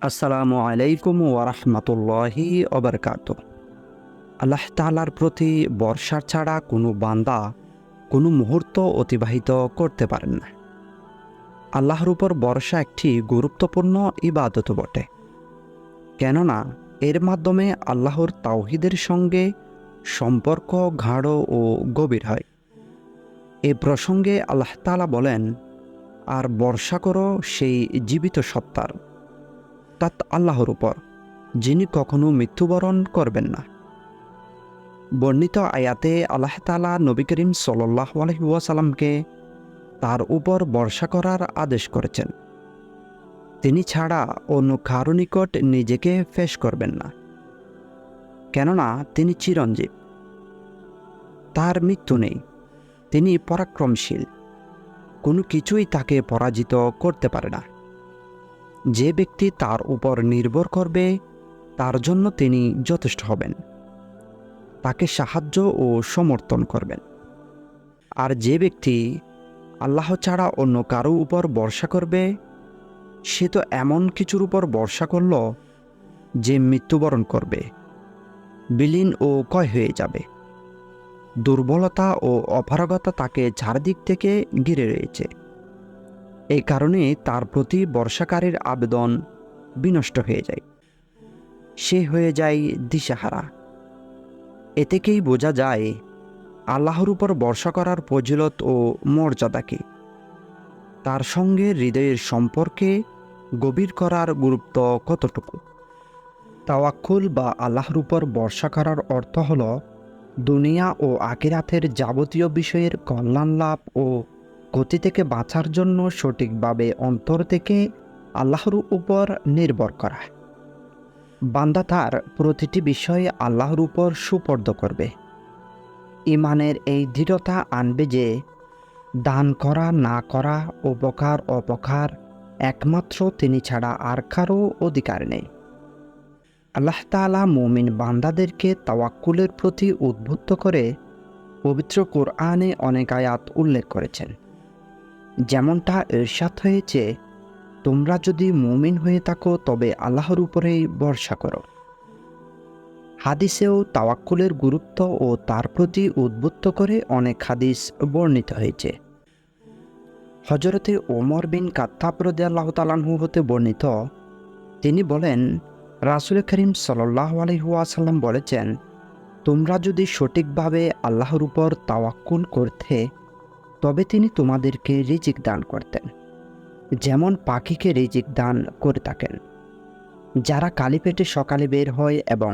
আসসালামু আলাইকুম ওরহমতুল্লাহি অবরকাত আল্লাহ তালার প্রতি বর্ষার ছাড়া কোনো বান্দা কোনো মুহূর্ত অতিবাহিত করতে পারেন না। আল্লাহর উপর বর্ষা একটি গুরুত্বপূর্ণ ইবাদত বটে। কেননা এর মাধ্যমে আল্লাহর তাওহিদের সঙ্গে সম্পর্ক গাঢ় ও গভীর হয়। এ প্রসঙ্গে আল্লাহ তালা বলেন, আর বর্ষা করো সেই জীবিত সত্তার। অর্থাৎ আল্লাহর উপর, যিনি কখনো মৃত্যুবরণ করবেন না। বর্ণিত আয়াতে আল্লাহ তালা নবী করিম সাল্লাহ আলহিউসালামকে তার উপর বর্ষা করার আদেশ করেছেন। তিনি ছাড়া অন্য কারও নিকট নিজেকে ফেস করবেন না। কেননা তিনি চিরঞ্জীব। তার মৃত্যু নেই। তিনি পরাক্রমশীল। কোনো কিছুই তাকে পরাজিত করতে পারে না। যে ব্যক্তি তার উপর নির্ভর করবে, তার জন্য তিনি যথেষ্ট হবেন। তাকে সাহায্য ও সমর্থন করবেন। আর যে ব্যক্তি আল্লাহ ছাড়া অন্য কারও উপর বর্ষা করবে, সে তো এমন কিছুর উপর বর্ষা করল যে মৃত্যুবরণ করবে, বিলীন ও কয় হয়ে যাবে। দুর্বলতা ও অপারগতা তাকে চারদিক থেকে ঘিরে রয়েছে। এই কারণে তার প্রতি বর্ষাকারের আবেদন বিনষ্ট হয়ে যায়। সে হয়ে যায় দিশাহারা। এ থেকেই বোঝা যায়, আল্লাহর উপর বর্ষা করার ফজিলত ও মর্যাদাকে। তার সঙ্গে হৃদয়ের সম্পর্কে গভীর করার গুরুত্ব কতটুকু? তাওয়াক্কুল বা আল্লাহর উপর বর্ষা করার অর্থ হল, দুনিয়া ও আকিরাতের যাবতীয় বিষয়ের কল্যাণ লাভ ও ক্ষতি থেকে বাঁচার জন্য সঠিকভাবে অন্তর থেকে আল্লাহর উপর নির্ভর করা। বান্দা তার প্রতিটি বিষয়ে আল্লাহর উপর সুপর্দ করবে। ইমানের এই দৃঢ়তা আনবে যে, দান করা, না করা, উপকার, অপকার একমাত্র তিনি ছাড়া আর কারও অধিকার নেই। আল্লাহ তালা মুমিন বান্দাদেরকে তাওয়াক্কুলের প্রতি উদ্বুদ্ধ করে পবিত্র কোরআনে অনেক আয়াত উল্লেখ করেছেন। যেমনটা এরশাদ হয়েছে, তোমরা যদি মুমিন হয়ে থাকো, তবে আল্লাহর উপরেই ভরসা করো। হাদিসেও তাওয়াক্কুলের গুরুত্ব ও তার প্রতি উদ্বুদ্ধ করে অনেক হাদিস বর্ণিত হয়েছে। হজরতে ওমর বিন কাত্তাবরদে আল্লাহ তালাহু হতে বর্ণিত, তিনি বলেন, রাসুল করিম সাল্লাহ আলহিহাসাল্লাম বলেছেন, তোমরা যদি সঠিকভাবে আল্লাহর উপর তাওয়াক্কুল করতে তবে তিনি তোমাদেরকে রিজিক দান করতেন, যেমন পাখিকে রিজিক দান করে থাকেন। যারা কালি পেটে সকালে বের হয় এবং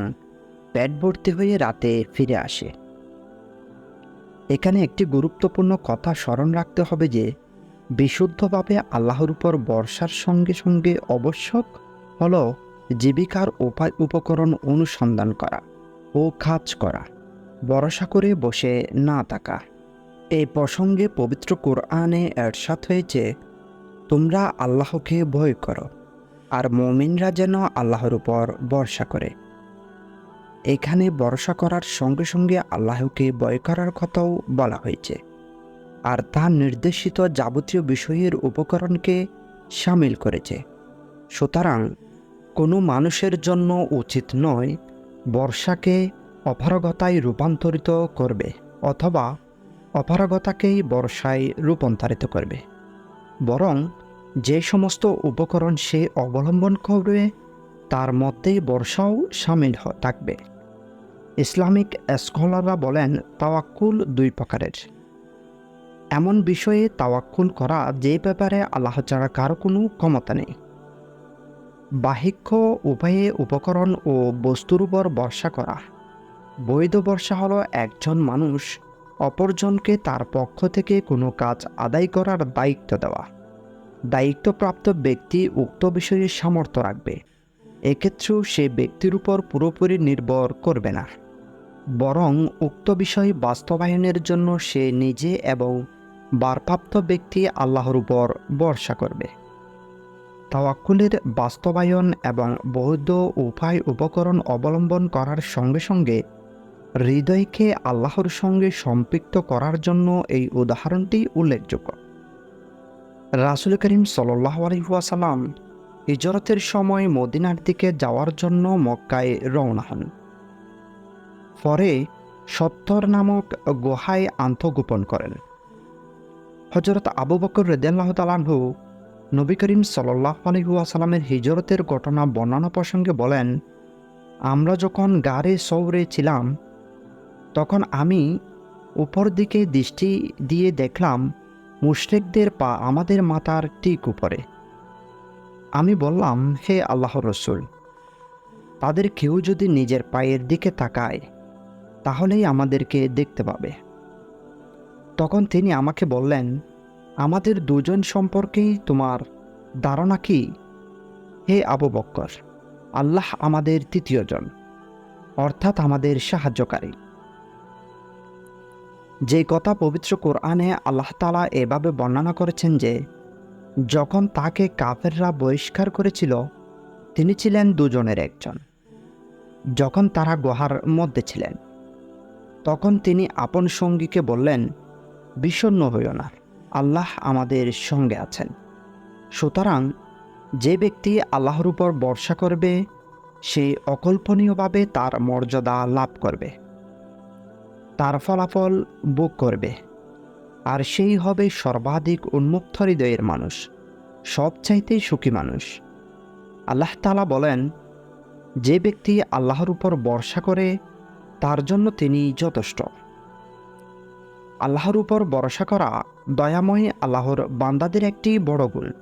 পেট ভর্তি হয়ে রাতে ফিরে আসে। এখানে একটি গুরুত্বপূর্ণ কথা স্মরণ রাখতে হবে যে, বিশুদ্ধভাবে আল্লাহর উপর বর্ষার সঙ্গে সঙ্গে আবশ্যক হল জীবিকার উপায় উপকরণ অনুসন্ধান করা ও কাজ করা, ভরসা করে বসে না থাকা। এই প্রসঙ্গে পবিত্র কোরআনে এরশাদ হয়েছে, তোমরা আল্লাহকে ভয় করো, আর মমিনরা যেন আল্লাহর উপর ভরসা করে। এখানে ভরসা করার সঙ্গে সঙ্গে আল্লাহকে ভয় করার কথাও বলা হয়েছে, আর তা নির্দেশিত যাবতীয় বিষয়ের উপকরণকে সামিল করেছে। সুতরাং কোনো মানুষের জন্য উচিত নয় বর্ষাকে অপারগতায় রূপান্তরিত করবে, অথবা অপারগতাকেই বর্ষায় রূপান্তরিত করবে। বরং যে সমস্ত উপকরণ সে অবলম্বন করবে, তার মধ্যেই বর্ষাও সামিল থাকবে। ইসলামিক স্কলাররা বলেন, তাওয়াক্কুল দুই প্রকারের। এমন বিষয়ে তাওয়াক্কুল করা যে ব্যাপারে আল্লাহ ছাড়া কারও কোনো ক্ষমতা নেই। বাহিক্য উভয়ে উপকরণ ও বস্তুর উপর বর্ষা করা। বৈধ বর্ষা হলো একজন মানুষ অপরজনকে তার পক্ষ থেকে কোনো কাজ আদায় করার দায়িত্ব দেওয়া। দায়িত্বপ্রাপ্ত ব্যক্তি উক্ত বিষয়ে সামর্থ্য রাখবে। এক্ষেত্রেও সে ব্যক্তির উপর পুরোপুরি নির্ভর করবে না। বরং উক্ত বিষয় বাস্তবায়নের জন্য সে নিজে এবং বারপ্রাপ্ত ব্যক্তি আল্লাহর উপর ভরসা করবে। তাওয়াক্কুলের বাস্তবায়ন এবং বৈধ উপায় উপকরণ অবলম্বন করার সঙ্গে সঙ্গে হৃদয়কে আল্লাহর সঙ্গে সম্পৃক্ত করার জন্য এই উদাহরণটি উল্লেখযোগ্য। রাসুল করিম সাল্লাহ আলহিহাসাল্লাম হিজরতের সময় মদিনার দিকে যাওয়ার জন্য মক্কায় রওনা হন। পরে সত্তর নামক গুহায় আত্মগোপন করেন। হজরত আবু বকর রেদাল্লাহ তালাহু নবী করিম সাল্লাহ আলহিউসালামের হিজরতের ঘটনা বর্ণনা প্রসঙ্গে বলেন, আমরা যখন গাড়ে সৌরে ছিলাম তখন আমি উপর দিকে দৃষ্টি দিয়ে দেখলাম, মুশরিকদের পা আমাদের মাথার ঠিক উপরে। আমি বললাম, হে আল্লাহ রসুল, তাদের কেউ যদি নিজের পায়ের দিকে তাকায়, তাহলেই আমাদেরকে দেখতে পাবে। তখন তিনি আমাকে বললেন, আমাদের দুজন সম্পর্কেই তোমার ধারণা কি? হে আবু বক্কর, আল্লাহ আমাদের তৃতীয়জন, অর্থাৎ আমাদের সাহায্যকারী। যে কথা পবিত্র কোরআনে আল্লাহ তালা এভাবে বর্ণনা করেছেন যে, যখন তাকে কাফেররা বহিষ্কার করেছিল, তিনি ছিলেন দুজনের একজন। যখন তারা গুহার মধ্যে ছিলেন, তখন তিনি আপন সঙ্গীকে বললেন, বিষণ্ণ হইও না, আল্লাহ আমাদের সঙ্গে আছেন। সুতরাং যে ব্যক্তি আল্লাহর উপর ভরসা করবে, সে অকল্পনীয়ভাবে তার মর্যাদা লাভ করবে। তার ফলাফল ভোগ করবে। আর সেই হবে সর্বাধিক উন্মুক্ত হৃদয়ের মানুষ, সবচাইতে সুখী মানুষ। আল্লাহ তালা বলেন, যে ব্যক্তি আল্লাহর উপর ভরসা করে, তার জন্য তিনি যথেষ্ট। আল্লাহর উপর ভরসা করা দয়াময় আল্লাহর বান্দাদের একটি বড় গুণ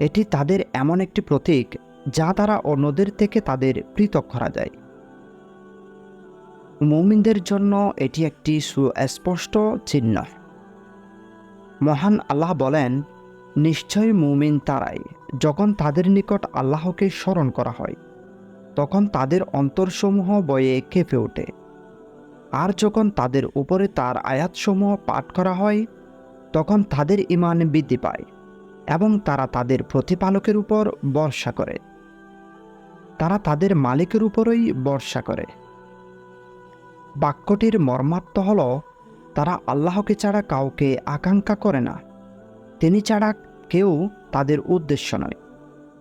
এটি তাদের এমন একটি প্রতীক যা দ্বারা অন্যদের থেকে তাদের পৃথক করা যায়। মৌমিনদের জন্য এটি একটি সুস্পষ্ট চিহ্ন। মহান আল্লাহ বলেন নিশ্চয় মুমিন তারাই। যখন তাদের নিকট আল্লাহকে স্মরণ করা হয়, তখন তাদের অন্তরসমূহ বয়ে কেঁপে ওঠে। আর যখন তাদের উপরে তার আয়াতসমূহ পাঠ করা হয়, তখন তাদের ইমান বৃদ্ধি পায় এবং তারা তাদের প্রতিপালকের উপর বর্ষা করে। তারা তাদের মালিকের উপরই বর্ষা করে। বাক্যটির মর্মার্থ হল, তারা আল্লাহকে ছাড়া কাউকে আকাঙ্ক্ষা করে না। তিনি ছাড়া কেউ তাদের উদ্দেশ্য নয়।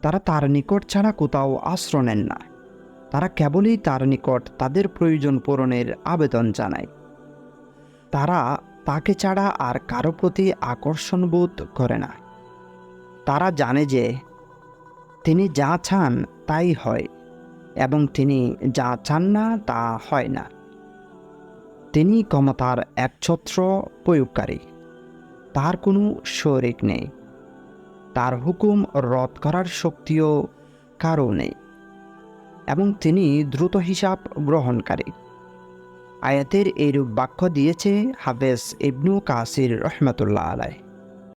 তারা তার নিকট ছাড়া কোথাও আশ্রয় নেন না। তারা কেবলই তার নিকট তাদের প্রয়োজন পূরণের আবেদন জানায়। তারা তাকে ছাড়া আর কারও প্রতি আকর্ষণ বোধ করে না। তারা জানে যে তিনি যা চান তাই হয়, এবং তিনি যা চান না তা হয় না। তিনি ক্ষমতার একছত্র প্রয়োগকারী। তার কোনো শরিক নেই। তার হুকুম রদ করার শক্তিও কারও নেই। এবং তিনি দ্রুত হিসাব গ্রহণকারী। আয়াতের এইরূপ বাক্য দিয়েছে হাফেজ ইবনু কাসির রহমতুল্লাহ আলায়